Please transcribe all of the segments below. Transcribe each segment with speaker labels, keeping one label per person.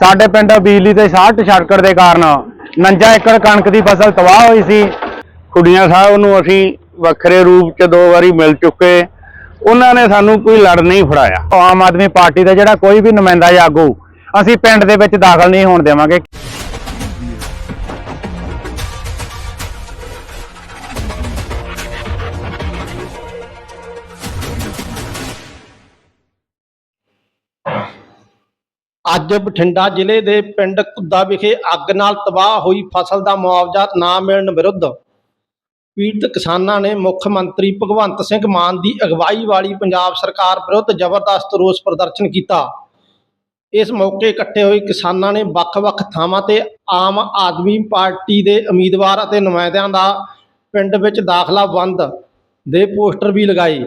Speaker 1: ਸਾਡੇ ਪਿੰਡ ਬਿਜਲੀ ਤੇ ਸ਼ਾਰਟ ਸਰਕਟ ਦੇ ਕਾਰਨ 49 ਏਕੜ ਕਣਕ ਦੀ ਫਸਲ ਤਬਾਹ ਹੋਈ ਸੀ।
Speaker 2: ਖੁੱਡੀਆਂ ਸਾਹਿਬ ਨੂੰ ਅਸੀਂ ਵੱਖਰੇ ਰੂਪ 'ਚ ਦੋ ਵਾਰੀ ਮਿਲ ਚੁੱਕੇ। ਉਹਨਾਂ ਨੇ ਸਾਨੂੰ ਕੋਈ ਲੜ ਨਹੀਂ ਫੜਾਇਆ।
Speaker 1: ਆਮ ਆਦਮੀ ਪਾਰਟੀ ਦਾ ਜਿਹੜਾ ਕੋਈ ਵੀ ਨੁਮਾਇੰਦਾ ਜਾਂ ਆਗੂ ਅਸੀਂ ਪਿੰਡ ਦੇ ਵਿੱਚ ਦਾਖਲ ਨਹੀਂ ਹੋਣ ਦੇਵਾਂਗੇ।
Speaker 3: ਅੱਜ ਬਠਿੰਡਾ ਜ਼ਿਲ੍ਹੇ ਦੇ ਪਿੰਡ ਕੁੱਦਾ ਵਿਖੇ ਅੱਗ ਨਾਲ ਤਬਾਹ ਹੋਈ ਫਸਲ ਦਾ ਮੁਆਵਜ਼ਾ ਨਾ ਮਿਲਣ ਵਿਰੁੱਧ ਪੀੜਤ ਕਿਸਾਨਾਂ ਨੇ ਮੁੱਖ ਮੰਤਰੀ ਭਗਵੰਤ ਸਿੰਘ ਮਾਨ ਦੀ ਅਗਵਾਈ ਵਾਲੀ ਪੰਜਾਬ ਸਰਕਾਰ ਵਿਰੁੱਧ ਜ਼ਬਰਦਸਤ ਰੋਸ ਪ੍ਰਦਰਸ਼ਨ ਕੀਤਾ। ਇਸ ਮੌਕੇ ਇਕੱਠੇ ਹੋਏ ਕਿਸਾਨਾਂ ਨੇ ਵੱਖ-ਵੱਖ ਥਾਵਾਂ ਤੇ ਆਮ ਆਦਮੀ ਪਾਰਟੀ ਦੇ ਉਮੀਦਵਾਰ ਅਤੇ ਨੁਮਾਇੰਦਿਆਂ ਦਾ ਪਿੰਡ ਵਿੱਚ ਦਾਖਲਾ ਬੰਦ ਦੇ ਪੋਸਟਰ ਵੀ ਲਗਾਏ।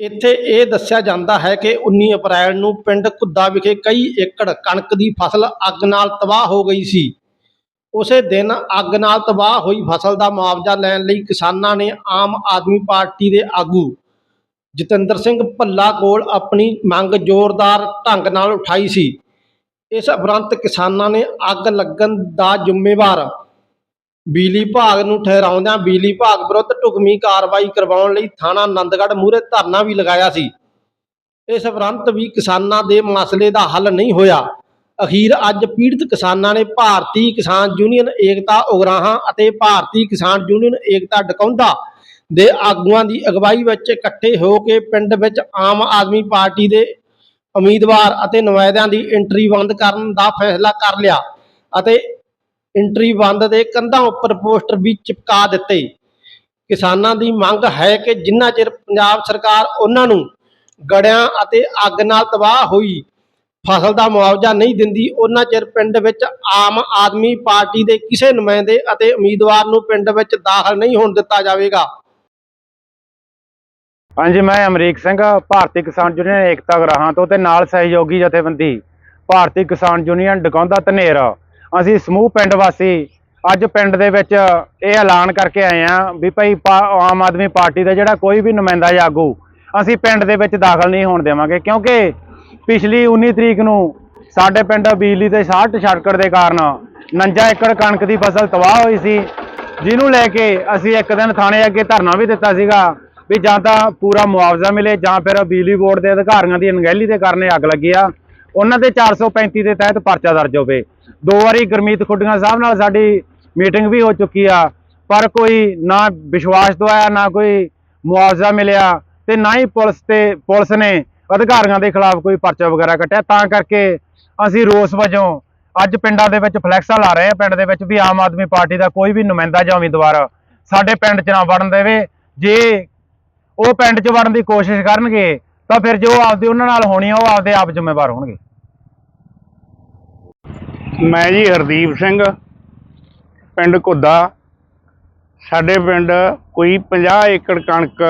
Speaker 3: ਇੱਥੇ ਇਹ ਦੱਸਿਆ ਜਾਂਦਾ ਹੈ ਕਿ 19 ਅਪ੍ਰੈਲ ਨੂੰ ਪਿੰਡ ਕੁੱਦਾ ਵਿਖੇ ਕਈ ਏਕੜ ਕਣਕ ਦੀ ਫਸਲ ਅੱਗ ਨਾਲ ਤਬਾਹ ਹੋ ਗਈ ਸੀ। ਉਸੇ ਦਿਨ ਅੱਗ ਨਾਲ ਤਬਾਹ ਹੋਈ ਫਸਲ ਦਾ ਮੁਆਵਜ਼ਾ ਲੈਣ ਲਈ ਕਿਸਾਨਾਂ ਨੇ ਆਮ ਆਦਮੀ ਪਾਰਟੀ ਦੇ ਆਗੂ ਜਤਿੰਦਰ ਸਿੰਘ ਭੱਲਾ ਕੋਲ ਆਪਣੀ ਮੰਗ ਜ਼ੋਰਦਾਰ ਢੰਗ ਨਾਲ ਉਠਾਈ ਸੀ। ਇਸ ਉਪਰੰਤ ਕਿਸਾਨਾਂ ਨੇ ਅੱਗ ਲੱਗਣ ਦਾ ਜ਼ਿੰਮੇਵਾਰ ਬਿਜਲੀ ਵਿਭਾਗ ਨੂੰ ਠਹਿਰਾਉਂਦਿਆਂ ਬਿਜਲੀ ਵਿਭਾਗ ਵਿਰੁੱਧ ਢੁਕਵੀਂ ਕਾਰਵਾਈ ਕਰਵਾਉਣ ਲਈ ਥਾਣਾ ਆਨੰਦਗੜ੍ਹ ਮੂਹਰੇ ਧਰਨਾ ਵੀ ਲਗਾਇਆ ਸੀ। ਇਸ ਉਪਰੰਤ ਵੀ ਕਿਸਾਨਾਂ ਦੇ ਮਸਲੇ ਦਾ ਹੱਲ ਨਹੀਂ ਹੋਇਆ। ਅਖੀਰ ਅੱਜ ਪੀੜਤ ਕਿਸਾਨਾਂ ਨੇ ਭਾਰਤੀ ਕਿਸਾਨ ਯੂਨੀਅਨ ਏਕਤਾ ਉਗਰਾਹਾਂ ਅਤੇ ਭਾਰਤੀ ਕਿਸਾਨ ਯੂਨੀਅਨ ਏਕਤਾ ਡਕੌਂਦਾ ਦੇ ਆਗੂਆਂ ਦੀ ਅਗਵਾਈ ਵਿੱਚ ਇਕੱਠੇ ਹੋ ਕੇ ਪਿੰਡ ਵਿੱਚ ਆਮ ਆਦਮੀ ਪਾਰਟੀ ਦੇ ਉਮੀਦਵਾਰ ਅਤੇ ਨੁਮਾਇੰਦਿਆਂ ਦੀ ਐਂਟਰੀ ਬੰਦ ਕਰਨ ਦਾ ਫੈਸਲਾ ਕਰ ਲਿਆ ਅਤੇ ਐਂਟਰੀ ਬੰਦ ਦੇ ਕੰਧਾਂ ਉੱਪਰ ਪੋਸਟਰ ਵੀ ਚਿਪਕਾ ਦਿੱਤੇ। ਕਿਸਾਨਾਂ ਦੀ ਮੰਗ ਹੈ ਕਿ ਜਿੰਨਾ ਚਿਰ ਪੰਜਾਬ ਸਰਕਾਰ ਉਹਨਾਂ ਨੂੰ ਗੜਿਆਂ ਅਤੇ ਅੱਗ ਨਾਲ ਤਬਾਹ ਹੋਈ, ਫਸਲ ਦਾ ਮੁਆਵਜ਼ਾ ਨਹੀਂ ਦਿੰਦੀ, ਉਹਨਾਂ ਚਿਰ ਪਿੰਡ ਵਿੱਚ ਆਮ ਆਦਮੀ ਪਾਰਟੀ ਦੇ ਕਿਸੇ ਨੁਮਾਇੰਦੇ ਅਤੇ ਉਮੀਦਵਾਰ ਨੂੰ ਪਿੰਡ ਵਿੱਚ ਦਾਖਲ ਨਹੀਂ ਹੋਣ ਦਿੱਤਾ ਜਾਵੇਗਾ।
Speaker 1: ਹਾਂਜੀ, ਮੈਂ ਅਮਰੀਕ ਸਿੰਘ, ਭਾਰਤੀ ਕਿਸਾਨ ਯੂਨੀਅਨ ਏਕਤਾ ਗਰਾਹਾਂ ਤੋਂ ਤੇ ਨਾਲ ਸਹਿਯੋਗੀ ਜਥੇਬੰਦੀ, ਭਾਰਤੀ ਕਿਸਾਨ ਯੂਨੀਅਨ ਡਕੌਂਦਾ ਧਨੇਰਾ। ਅਸੀਂ ਸਮੂਹ ਪਿੰਡ ਵਾਸੀ ਅੱਜ ਪਿੰਡ ਦੇ ਵਿੱਚ ਇਹ ਐਲਾਨ ਕਰਕੇ ਆਏ ਆ ਵੀ ਭਾਈ ਪਾ- ਆਮ ਆਦਮੀ ਪਾਰਟੀ ਦਾ ਜਿਹੜਾ ਕੋਈ ਵੀ ਨੁਮਾਇੰਦਾ ਜਾਂ ਆਗੂ ਅਸੀਂ ਪਿੰਡ ਦੇ ਵਿੱਚ ਦਾਖਲ ਨਹੀਂ ਹੋਣ ਦੇਵਾਂਗੇ। ਕਿਉਂਕਿ ਪਿਛਲੀ 19 ਤਰੀਕ ਨੂੰ ਸਾਡੇ ਪਿੰਡ ਬਿਜਲੀ ਦੇ ਸ਼ਾਰਟ ਸਰਕਟ ਦੇ ਕਾਰਨ 49 ਏਕੜ ਕਣਕ ਦੀ ਫਸਲ ਤਬਾਹ ਹੋਈ ਸੀ, ਜਿਹਨੂੰ ਲੈ ਕੇ ਅਸੀਂ ਇੱਕ ਦਿਨ ਥਾਣੇ ਅੱਗੇ ਧਰਨਾ ਵੀ ਦਿੱਤਾ ਸੀਗਾ ਵੀ ਜਾਂ ਤਾਂ ਪੂਰਾ ਮੁਆਵਜ਼ਾ ਮਿਲੇ ਜਾਂ ਫਿਰ ਬਿਜਲੀ ਬੋਰਡ ਦੇ ਅਧਿਕਾਰੀਆਂ ਦੀ ਅਣਗਹਿਲੀ ਦੇ ਕਾਰਨ ਇਹ ਅੱਗ ਲੱਗੀ ਆ। ਉਹਨਾਂ ਦੇ 435 ਦੇ ਤਹਿਤ ਪਰਚਾ ਦਰਜ ਹੋਵੇ। ਦੋ ਵਾਰੀ ਗੁਰਮੀਤ ਖੁੱਡੀਆਂ ਸਾਹਿਬ ਨਾਲ ਸਾਡੀ ਮੀਟਿੰਗ ਵੀ ਹੋ ਚੁੱਕੀ ਆ, ਪਰ ਕੋਈ ਨਾ ਵਿਸ਼ਵਾਸ ਦਵਾਇਆ, ਨਾ ਕੋਈ ਮੁਆਵਜ਼ਾ ਮਿਲਿਆ ਤੇ ਨਾ ਹੀ ਪੁਲਿਸ ਤੇ, ਪੁਲਿਸ ਨੇ ਅਧਿਕਾਰੀਆਂ ਦੇ ਖਿਲਾਫ ਕੋਈ ਪਰਚਾ ਵਗੈਰਾ ਕੱਟਿਆ। ਤਾਂ ਕਰਕੇ ਅਸੀਂ ਰੋਸ ਵਜੋਂ ਅੱਜ ਪਿੰਡਾਂ ਦੇ ਵਿੱਚ ਫਲੈਕਸਾਂ ਲਾ ਰਹੇ ਆ। ਪਿੰਡ ਦੇ ਵਿੱਚ ਵੀ ਆਮ ਆਦਮੀ ਪਾਰਟੀ ਦਾ ਕੋਈ ਵੀ ਨੁਮਾਇੰਦਾ ਜਾਂ ਉਮੀਦਵਾਰ ਸਾਡੇ ਪਿੰਡ 'ਚ ਨਾ ਵੜਨ ਦੇਵੇ। ਜੇ ਉਹ ਪਿੰਡ 'ਚ ਵੜਨ ਦੀ ਕੋਸ਼ਿਸ਼ ਕਰਨਗੇ, ਤਾਂ ਫਿਰ ਜੋ ਆਪਦੀ ਉਹਨਾਂ ਨਾਲ ਹੋਣੀ ਆ, ਉਹ ਆਪਦੇ ਆਪ ਜ਼ਿੰਮੇਵਾਰ ਹੋਣਗੇ।
Speaker 2: ਮੈਂ ਜੀ ਹਰਦੀਪ ਸਿੰਘ, ਪਿੰਡ ਘੁੱਦਾ। ਸਾਡੇ ਪਿੰਡ ਕੋਈ 50 ਏਕੜ ਕਣਕ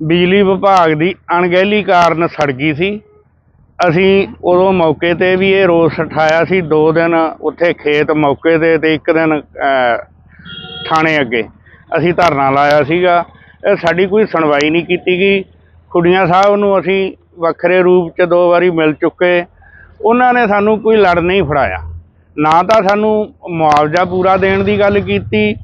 Speaker 2: ਬਿਜਲੀ ਵਿਭਾਗ ਦੀ ਅਣਗਹਿਲੀ ਕਾਰਨ ਸੜ ਗਈ ਸੀ। ਅਸੀਂ ਉਦੋਂ ਮੌਕੇ ਤੇ ਵੀ ਇਹ ਰੋਸ ਉਠਾਇਆ ਸੀ, ਦੋ ਦਿਨ ਉੱਥੇ ਖੇਤ ਮੌਕੇ ਤੇ ਤੇ ਇੱਕ ਦਿਨ ਥਾਣੇ ਅੱਗੇ ਅਸੀਂ ਧਰਨਾ ਲਾਇਆ ਸੀਗਾ। ਇਹ ਸਾਡੀ ਕੋਈ ਸੁਣਵਾਈ ਨਹੀਂ ਕੀਤੀ ਗਈ। ਖੁੱਡੀਆਂ ਸਾਹਿਬ ਨੂੰ ਅਸੀਂ ਵੱਖਰੇ ਰੂਪ 'ਚ ਦੋ ਵਾਰੀ ਮਿਲ ਚੁੱਕੇ। ਉਹਨਾਂ ਨੇ ਸਾਨੂੰ ਕੋਈ ਲੜ ਨਹੀਂ ਫੜਾਇਆ। ਨਾ ਤਾਂ ਸਾਨੂੰ ਮੁਆਵਜ਼ਾ ਪੂਰਾ ਦੇਣ ਦੀ ਗੱਲ ਕੀਤੀ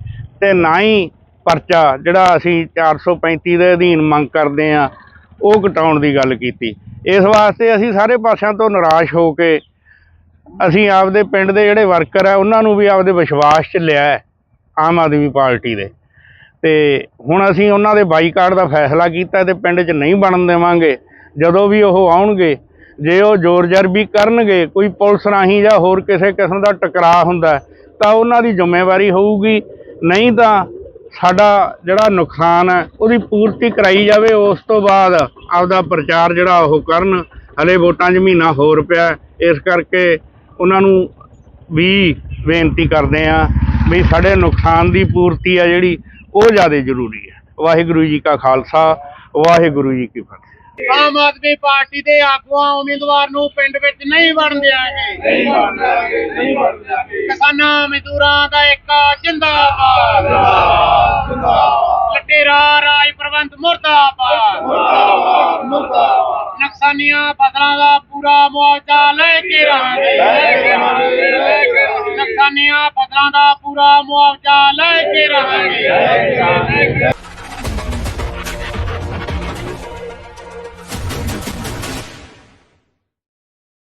Speaker 2: ਤੇ ਨਾ ਹੀ ਪਰਚਾ ਜਿਹੜਾ ਅਸੀਂ 435 ਦੇ ਅਧੀਨ ਮੰਗ ਕਰਦੇ ਆ ਉਹ ਘਟਾਉਣ ਦੀ ਗੱਲ ਕੀਤੀ। ਇਸ ਵਾਸਤੇ ਅਸੀਂ ਸਾਰੇ ਪਾਸਿਆਂ ਤੋਂ ਨਿਰਾਸ਼ ਹੋ ਕੇ ਅਸੀਂ ਆਪਦੇ ਪਿੰਡ ਦੇ ਜਿਹੜੇ ਵਰਕਰ ਆ, ਉਹਨਾਂ ਨੂੰ ਵੀ ਆਪਦੇ ਵਿਸ਼ਵਾਸ 'ਚ ਲਿਆ ਆਮ ਆਦਮੀ ਪਾਰਟੀ ਦੇ। ਤੇ ਹੁਣ ਅਸੀਂ ਉਹਨਾਂ ਦੇ ਬਾਈਕਾਟ ਦਾ ਫੈਸਲਾ ਕੀਤਾ ਤੇ ਪਿੰਡ 'ਚ ਨਹੀਂ ਬਣਨ ਦੇਵਾਂਗੇ। ਜਦੋਂ ਵੀ ਉਹ ਆਉਣਗੇ ਜੇ ਉਹ ਜ਼ੋਰ ਜ਼ਰਬੀ ਕਰਨਗੇ, ਕੋਈ ਪੁਲਿਸ ਰਾਹੀਂ ਜਾਂ ਹੋਰ ਕਿਸੇ ਕਿਸਮ ਦਾ ਟਕਰਾਅ ਹੁੰਦਾ ਤਾਂ ਉਹਨਾਂ ਦੀ ਜ਼ਿੰਮੇਵਾਰੀ ਹੋਊਗੀ। ਨਹੀਂ ਤਾਂ ਸਾਡਾ ਜਿਹੜਾ ਨੁਕਸਾਨ ਹੈ, ਉਹਦੀ ਪੂਰਤੀ ਕਰਾਈ ਜਾਵੇ, ਉਸ ਤੋਂ ਬਾਅਦ ਆਪਦਾ ਪ੍ਰਚਾਰ ਜਿਹੜਾ ਉਹ ਕਰਨ। ਹਲੇ ਵੋਟਾਂ 'ਚ ਮਹੀਨਾ ਹੋਰ ਪਿਆ ਇਸ ਕਰਕੇ ਉਹਨਾਂ ਨੂੰ ਵੀ ਬੇਨਤੀ ਕਰਦੇ ਆ ਵੀ ਸਾਡੇ ਨੁਕਸਾਨ ਦੀ ਪੂਰਤੀ ਆ ਜਿਹੜੀ, ਉਹ ਜ਼ਿਆਦਾ ਜ਼ਰੂਰੀ ਹੈ। ਵਾਹਿਗੁਰੂ ਜੀ ਕਾ ਖਾਲਸਾ, ਵਾਹਿਗੁਰੂ ਜੀ ਕੀ ਫਤਿਹ।
Speaker 4: ਆਮ ਆਦਮੀ ਪਾਰਟੀ ਦੇ ਆਗੂਆਂ ਉਮੀਦਵਾਰ ਨੂੰ ਪਿੰਡ ਵਿੱਚ ਨਹੀਂ ਵੜਨ ਦਿਆਂਗੇ। ਨਹੀਂ ਵੜਨ ਦਿਆਂਗੇ ਨਹੀਂ ਵੜਨ ਦਿਆਂਗੇ। ਕਿਸਾਨਾਂ ਮਜ਼ਦੂਰਾਂ ਦਾ ਇੱਕ ਜਿੰਦਾਬਾਦ। ਜਿੰਦਾਬਾਦ ਲਟੇਰਾ ਰਾਜ ਪ੍ਰਬੰਧ ਮੁਰਦਾਬਾਦ। ਮੁਰਦਾਬਾਦ ਮੁਰਦਾਬਾਦ। ਨਕਸਾਨੀਆਂ ਫਸਲਾਂ ਦਾ ਪੂਰਾ ਮੁਆਵਜ਼ਾ ਲੈ ਕੇ ਰਹਾਂਗੇ
Speaker 1: ਕਿਸਾਨੀਆਂ ਫਸਲਾਂ ਦਾ ਪੂਰਾ ਮੁਆਵਜ਼ਾ ਲੈ ਕੇ ਰਹਾਂਗੇ